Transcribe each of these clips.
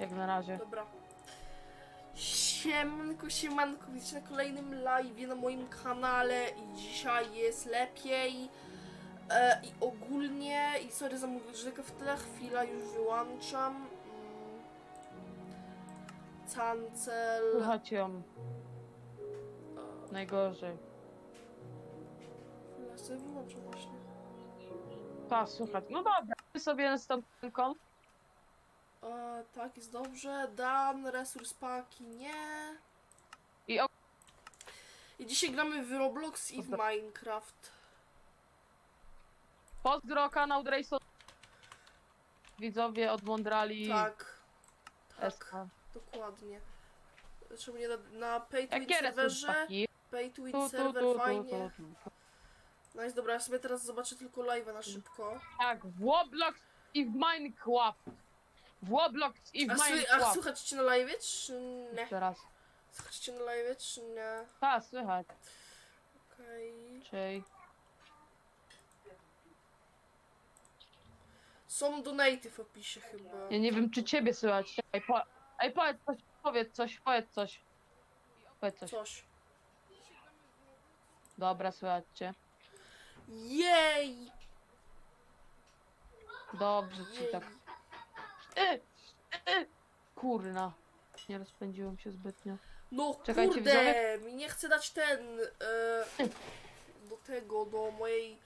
Jak na razie. Dobra. Siemanko, siemanko, widzicie na kolejnym live na moim kanale i dzisiaj jest lepiej e, i ogólnie i sorry za muzykę w tle, chwila już wyłączam. Mm. Cancel. Słychać ją. E, Najgorzej. chwila sobie wyłączam właśnie. Ta, słychać. No dobra, sobie następną. E, tak, jest dobrze. Dan, resurs paki, nie. I o... I dzisiaj gramy w Roblox i w. Minecraft. Pozdro, kanał Drayson. Widzowie od Mondrali. Tak. Tak. SK. Dokładnie. Czemu nie na, na Pay to Win Jakie serwerze? resurspaki? Pay to Win Tu, tu, serwer, tu, tu, fajnie. tu, tu. Nice, dobra, ja sobie teraz zobaczę tylko live'a na szybko. Tak, w Roblox i w Minecraft. W Roblox i w A, sły, a Minecraft. słuchacie na live, czy nie? Jeszcze raz. Słuchacie na live, czy nie? Ta, słychać. Okej. Czyli... Są donaty w opisie chyba. Ja nie wiem, czy ciebie słychać. Ej, po... Ej powiedz coś, powiedz coś, powiedz coś. Powiedz coś. Coś. Dobra, słychać cię. Jej! Dobrze ci Jej! tak. Kurna. Nie rozpędziłem się zbytnio. No Czekajcie, kurde, widzowie. mi nie chce dać ten e, do tego, do mojej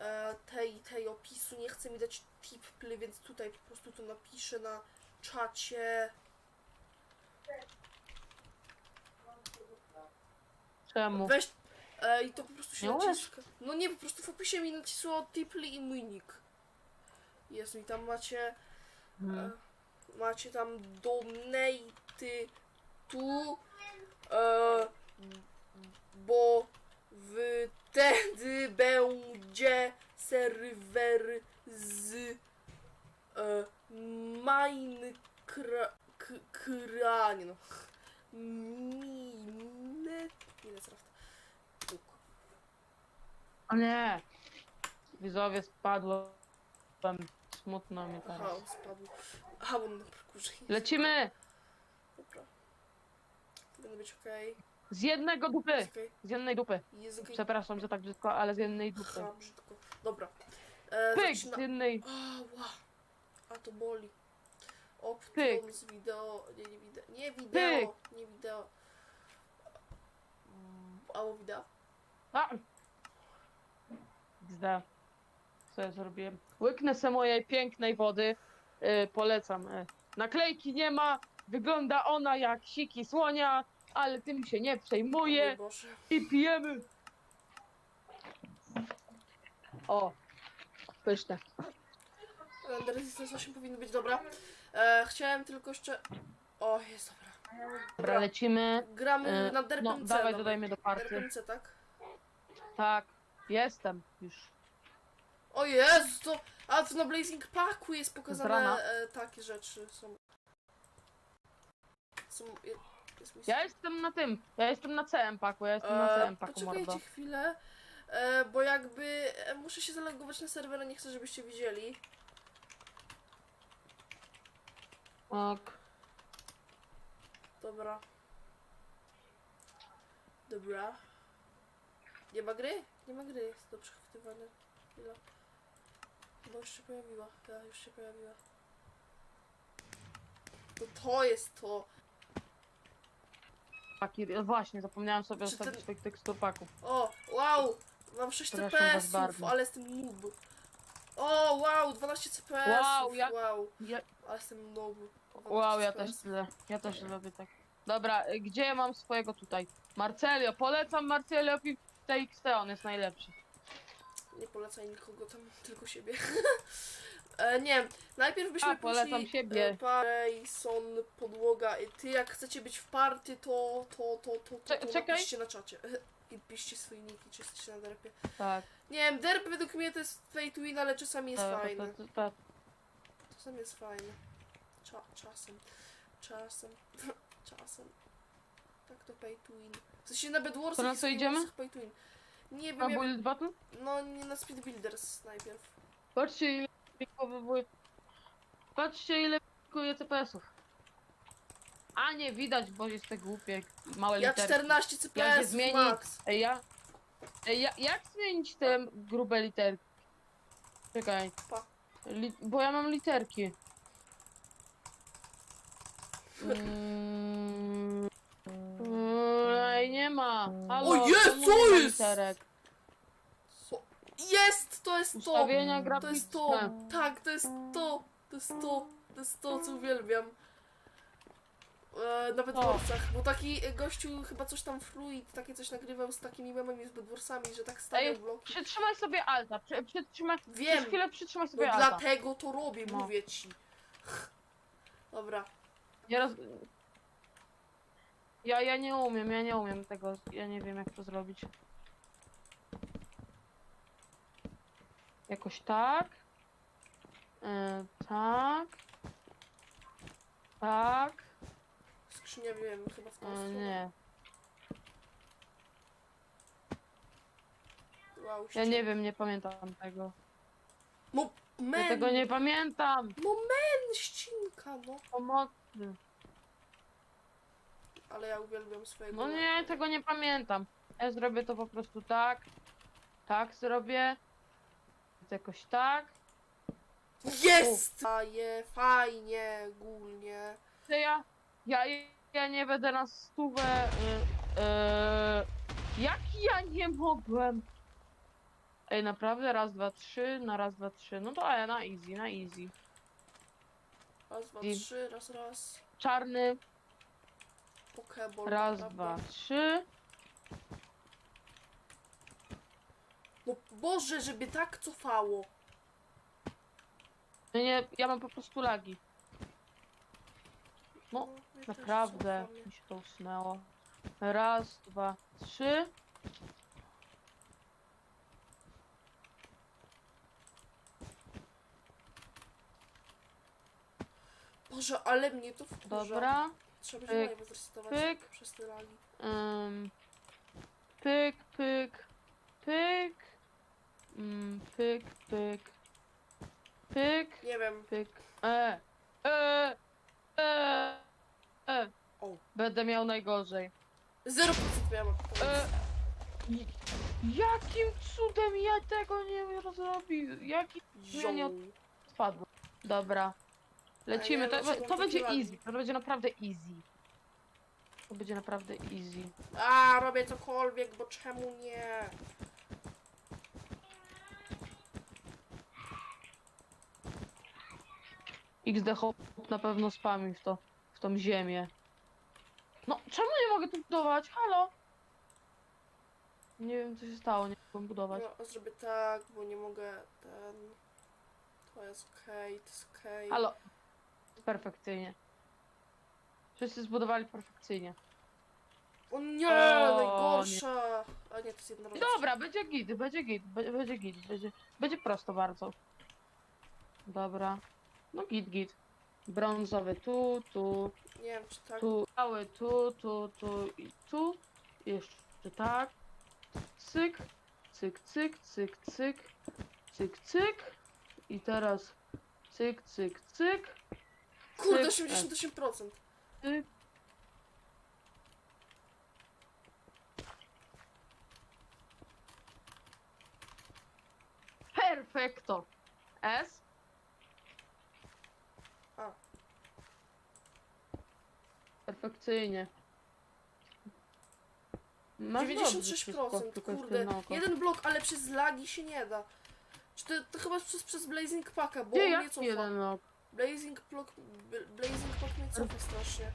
e, tej, tej opisu, nie chce mi dać tiply, więc tutaj po prostu to napiszę na czacie. Czemu? Weź e, i to po prostu się Nie naciska. No nie, po prostu w opisie mi nacisło tiply i mój nick. Jest i tam macie e, Hmm. macie tam donaty tu e, bo wtedy będzie serwer z e, Minecraft kra, nie no Mine Minecraft. O nie! Widzowie spadłem. Smutno mi Aha, teraz. on spadł. Aha, on na parkurze jest. Lecimy! Dobra. Powinno być okej. Z jednego dupy! Jest okej. Z jednej dupy. Jest okej. Przepraszam, że tak brzydko, ale z jednej dupy. Aha, brzydko. Dobra. E, Pyk! zaczyna... Z jednej. Ała. A to boli. Pyk. Option z wideo. Nie, nie wideo. Nie wideo. Nie wideo. Albo wideo. A! Zda. Co ja zrobiłem? Łyknę se mojej pięknej wody. Yy, polecam. Yy. Naklejki nie ma. Wygląda ona jak siki słonia, ale tym się nie przejmuję. Boże. I pijemy. O. Pyszne. Render Resistance 8 powinno być dobra. E, chciałem tylko jeszcze... O, jest dobra. Dobra, lecimy. Gramy E, na no, dawaj, dodajmy do party. Derpem C, tak? Tak. Jestem już. O Jezu, to... A to na Blazing Packu jest pokazane e, takie rzeczy. Są... Są... je- Jest. Ja jestem na tym. Ja jestem na CM paku. Ja jestem na E, CM paku, mordo. Poczekajcie chwilę, e, bo jakby e, muszę się zalogować na serwer, a nie chcę, żebyście widzieli. Ok. Dobra. Dobra. Nie ma gry? Nie ma gry, jest do przechwytywania. Chwila. Chyba już się pojawiła. Ja, już się pojawiła. To to jest to. Paki, właśnie, zapomniałem sobie Czy ustawić ten- tych. O, wow! Mam 6 Przepraszam was CPS-ów, bardzo. ale jestem noob. O, wow, 12 CPS-ów. Wow, ja- wow. Ja, Ale jestem noob. 12 wow, ja też tyle. Ja też lubię tak. Dobra, y, gdzie mam swojego tutaj? Marcelio, polecam Marcelio TXT, on jest najlepszy. Nie polecaj nikogo tam, tylko siebie. e, nie, najpierw byśmy A, polecam poszli siebie. e, Parejson, podłoga. I ty jak chcecie być w party, to to, to, to, to, Cze- to czekaj. napiszcie na czacie. I piszcie swoje niki, czy jesteście na derpie. Tak. Nie wiem, derp według mnie to jest to win, ale czasami jest to, fajny. to, to, to. Czasem jest fajny. Cza czasem. Czasem. czasem. Tak to pay to win. W sensie na Bedwarsach To na co idziemy? Bedwarsach pay to win. Nie A wiem, button? no nie na Speed Builders najpierw. Patrzcie ile pikowywuje. Patrzcie ile pikuje CPS-ów. A nie widać, bo jest te głupie małe Ja literki. 14 Jak się CPS zmieni- max. Ej, ja... Ej, ja... Jak zmienić te grube literki? Czekaj. Pa. Li... Bo ja mam literki. Mm... ma. Halo, O, jest, czemu co nie ma jest? Literek? Jest! To jest to! Ustawienia To jest to! Tak, to jest to! To jest to! To jest to, co uwielbiam. E, nawet w O. Bo taki gościu chyba coś tam Fruit, takie coś nagrywał z takimi memami z Bedwarsami, że tak stawiał Ej, bloki. Przytrzymaj sobie alta. Przy, przytrzymaj... Wiem. Przez chwilę przytrzymaj No sobie alta. dlatego to robię, No. mówię ci. Dobra. Ja, roz... ja, ja nie umiem, ja nie umiem tego, ja nie wiem jak to zrobić. Jakoś tak. E, tak. Tak. Skrzynia wiem, chyba w tą E, stronę. nie. Wow, Ja nie wiem, nie pamiętam tego. No, men! Ja tego nie pamiętam. No men, ścinka, no. Pomocy. Ale ja uwielbiam swojego... No nie, tego nie pamiętam. Ja zrobię to po prostu tak. Tak zrobię. Jakoś tak. Jest! Daje, fajnie, ogólnie. że ja, ja, ja nie będę na stówę. Y, y, jak ja nie mogłem? Ej, naprawdę? Raz, dwa, trzy, na raz, dwa, trzy. No to ja na easy, na easy. Raz, dwa, I- trzy, raz, raz. Czarny, Pokeball. raz, prawda? dwa, trzy. No Boże, żeby tak cofało. No nie, ja mam po prostu lagi. No, mnie też Naprawdę, mi się to usunęło. Raz, dwa, trzy. Boże, ale mnie to wkurza. Dobra. Trzeba Pyk, live zresetować pyk. przez te lagi. Ym, pyk, pyk, pyk. Mm, pyk, pyk. Pyk, Nie wiem. pyk. E, e, e, e. O. Będę miał najgorzej. 0% miałam. E, jakim cudem ja tego nie zrobił? Jaki ja nie Ziom. spadł? Dobra. Lecimy. To, to będzie easy. To będzie naprawdę easy. To będzie naprawdę easy. A, robię cokolwiek, bo czemu nie? XD hop na pewno spami w to, w tą ziemię. No, czemu nie mogę tu budować? Halo? Nie wiem co się stało, nie mogę budować. No, zrobię tak, bo nie mogę ten... To jest okej, to jest okej. Halo? Perfekcyjnie. Wszyscy zbudowali perfekcyjnie. O nie, O, najgorsza! A nie, to jest jednorożec. Dobra, będzie git, będzie git, be- będzie git, będzie, będzie prosto bardzo. Dobra. No git, git. Brązowy tu, tu, Nie wiem, czy tak. tu, cały tu, tu, tu i tu. Jeszcze tak. Cyk, cyk, cyk, cyk, cyk, cyk, cyk. I teraz cyk, cyk, cyk, Kurde, cyk, 88%. cyk. Perfekto. S. A. Perfekcyjnie. Masz dobrze wszystko, 96%, tylko jeszcze kurde. oko. Jeden blok, ale przez lagi się nie da. Czy to, to chyba przez, przez Blazing Packa, bo Gdzie on jak cofa. jeden ok? Blazing Block, Blazing Pack mnie cofa strasznie.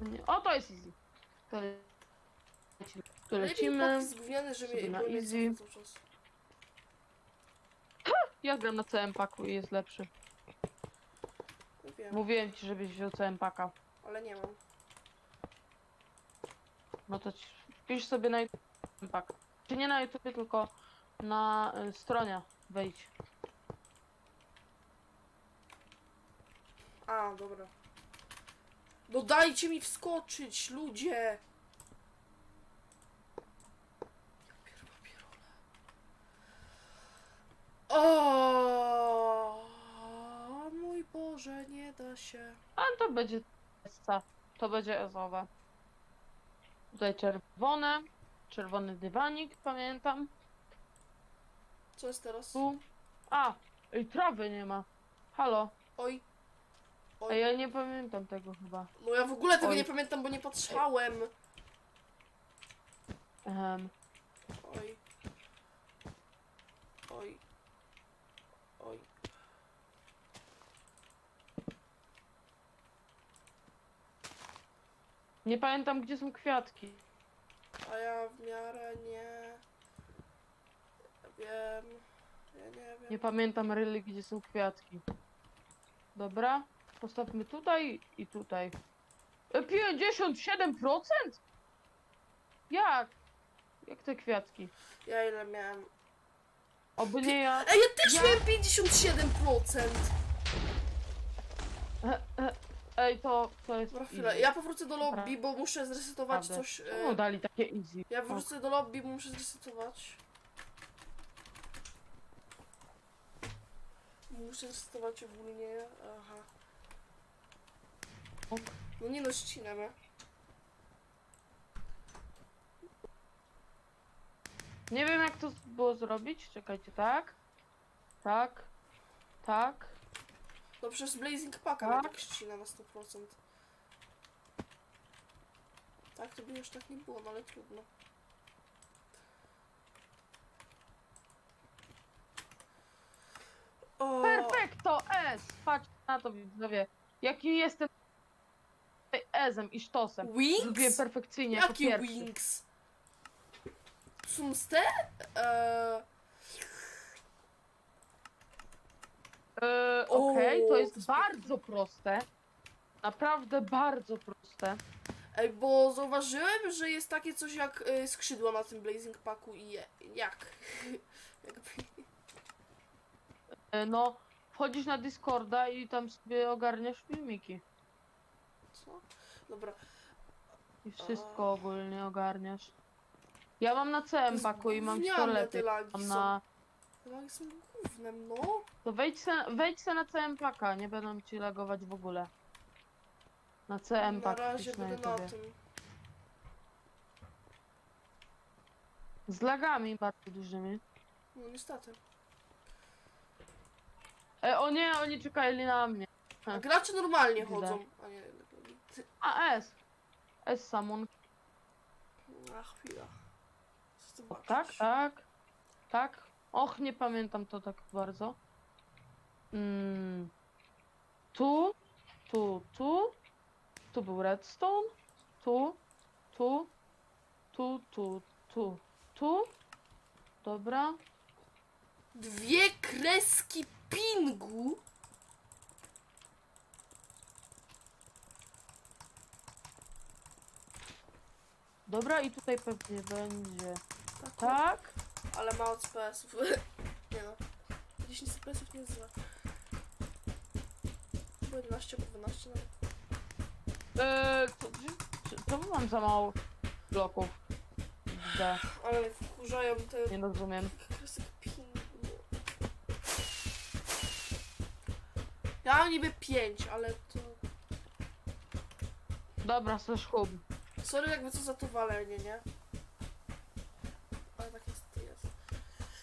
Nie. O, to jest easy. To lecimy. Blazing lecimy. jest gówniany, że sobie mnie, na bo mnie easy. cofa cały czas. Ja gram na całym paku i jest lepszy. Wiem, Mówiłem ci, żebyś wziął całym paka. ale nie mam. No to ci, wpisz sobie na YouTube pak. Czy nie na YouTube, tylko na y, stronie wejdź. A, dobra. No dajcie mi wskoczyć, ludzie! O, mój Boże. że nie da się. A to będzie SC. To będzie ezowe. Tutaj czerwone. Czerwony dywanik, pamiętam. Co jest teraz? Tu. A! Ej, trawy nie ma. Halo. Oj. Ej, ja nie pamiętam tego chyba. No ja w ogóle tego Oj. nie pamiętam, bo nie patrzałem. Ehem. Oj. Oj. Oj. Nie pamiętam, gdzie są kwiatki. A ja w miarę nie wiem. Ja nie wiem. Nie pamiętam ryli, gdzie są kwiatki. Dobra. Postawmy tutaj i tutaj. E, 57%? Jak? Jak te kwiatki? Ja ile miałem? Oby nie ja. Ej, ja też Ja- miałem 57%! E, e, Ej, to, to jest. Dobra, chwilę. easy. Ja powrócę do lobby, bo muszę zresetować Naprawdę. coś. Czemu E, dali takie easy? ja wrócę do lobby, bo muszę zresetować. Muszę zresetować ogólnie. Aha. No nie no, ścinamy. Nie wiem, jak to było zrobić. Czekajcie, tak? Tak. Tak. No przez Blazing Packa Tak. tak? ścina na 100%. Tak, to by już tak nie było, no ale trudno. O, Perfekto S! Patrz na to, widzowie. Jaki jestem Ezem i sztosem. Zrobiłem Wings? perfekcyjnie jako Jakie pierwszy. Wings? Są z te? Eee, E, O, Okej, to jest to jest bardzo proste. Naprawdę bardzo proste. Ej, bo zauważyłem, że jest takie coś jak y, skrzydła na tym Blazing Packu i je, jak? Jakby... E, no, wchodzisz na Discorda i tam sobie ogarniasz filmiki. Co? Dobra. I wszystko ogólnie ogarniasz. Ja mam na CM paku i mam gówniane 100 te lepiej. lagi Mam są. na... Te lagi są gównem, no. To wejdź se, wejdź se na CM paka, nie będą ci lagować w ogóle. Na CM Na pak razie na będę na YouTubie. tym. Z lagami bardzo dużymi. No niestety. E, o nie, oni czekali na mnie. A gracze normalnie chodzą, a nie... A, S. S Samon. A chwila. O, zobaczyć. tak, tak. Tak. Och, nie pamiętam to tak bardzo. Mm. Tu, tu, tu. Tu był redstone. Tu, tu, tu, tu, tu, tu. Dobra. Dwie kreski pingu? Dobra i tutaj pewnie będzie. Tak. Tak. Ale ma od SPS-ów. nie no. 10 SPS-ów nie jest złe. Było 11 albo 12 nawet. Eee, to, mam za mało bloków? D. Ale mnie wkurzają te Nie rozumiem. Ja mam niby 5, ale to... Dobra, slash hub. Sorry jakby co za to walenie, nie? Ale tak jest, jest.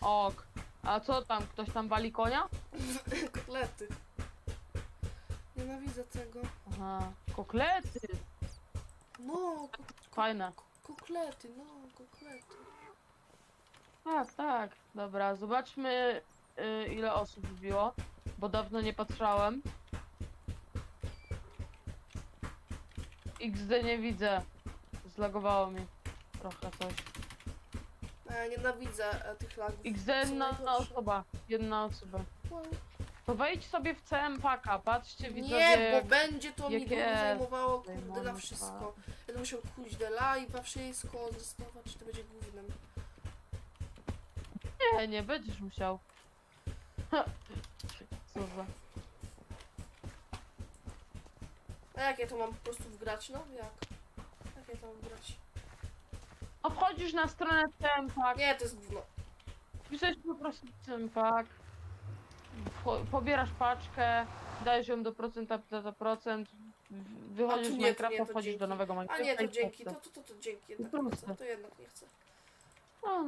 Ok. A co tam? Ktoś tam wali konia? Kotlety. Nienawidzę tego. Aha. Koklety. No, ko Fajne. koklety, no, koklety. Tak, tak. Dobra, zobaczmy y, ile osób wbiło, bo dawno nie patrzałem. XD nie widzę. Zlagowało mi trochę coś. Ja nienawidzę e, tych lagów. Są jedna osoba. Jedna osoba. Wow. To wejdź sobie w CM paka, patrzcie widzowie. Nie, bo będzie to mi jakie długo zajmowało kurde na wszystko. Będę musiał kuć de live'a wszystko, czy to będzie głównym. Nie, nie będziesz musiał. Co za... A jak ja to mam po prostu wgrać, no? Jak? No wchodzisz na stronę CM pak, Nie, to jest gówno. piszesz po prostu CM pak, po, pobierasz paczkę, dajesz ją do procenta, do procent, w- A wychodzisz tu z nie, Minecrafta, to wchodzisz dzięki. do nowego A Minecrafta nie, to i dzięki, to, proste. to, to, to dzięki, jednak nie Proste. chcę, to jednak nie chcę. No,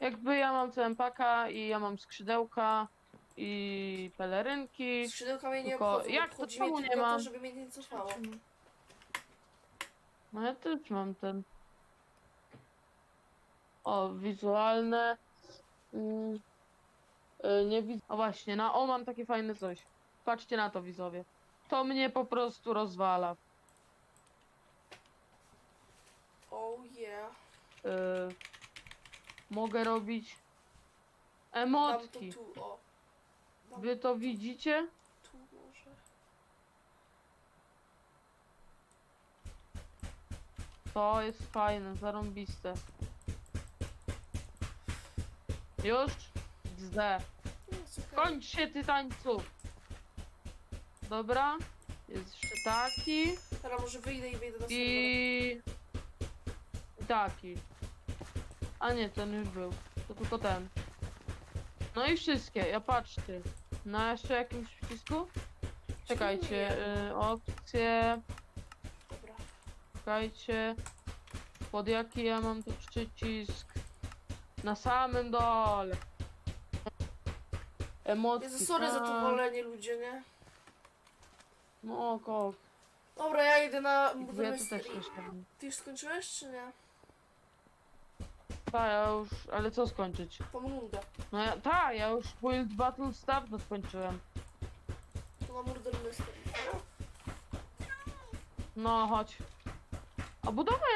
jakby ja mam CMPaka i ja mam skrzydełka i pelerynki. Skrzydełka mnie nie Tylko obchodzą, jak to obchodzi czemu nie tylko to, mam? żeby mnie nie cofało. No ja też mam ten. O, wizualne. Mm, y, nie widzę. O właśnie, na o mam takie fajne coś. Patrzcie na to widzowie. To mnie po prostu rozwala. Oh yeah. Y, mogę robić Dam to emotki. tu, o. Dam Wy to widzicie? tu może. To jest fajne, zarąbiste. Już? Zde. Kończ się ty tańcu. Dobra. Jest jeszcze taki. Teraz może wyjdę i wyjdę na serwer. I... i taki. A nie, ten już był. To tylko ten. No i wszystkie, ja patrzcie. Na jeszcze jakimś przycisku? Czekajcie, y, opcje. Czekajcie. Pod jaki ja mam tu przycisk? Na samym dole. Emotki. Jezu, sorry za to tak. wolenie ludzie, nie? No, kok. Dobra, ja idę na Ja Murder tu też jeszcze. Ty już skończyłeś, czy nie? Tak, ja już, ale co skończyć? Tą rundę. No ja, tak, ja już Build Battle dawno skończyłem. To na Murder Mystery. No, chodź. A budowa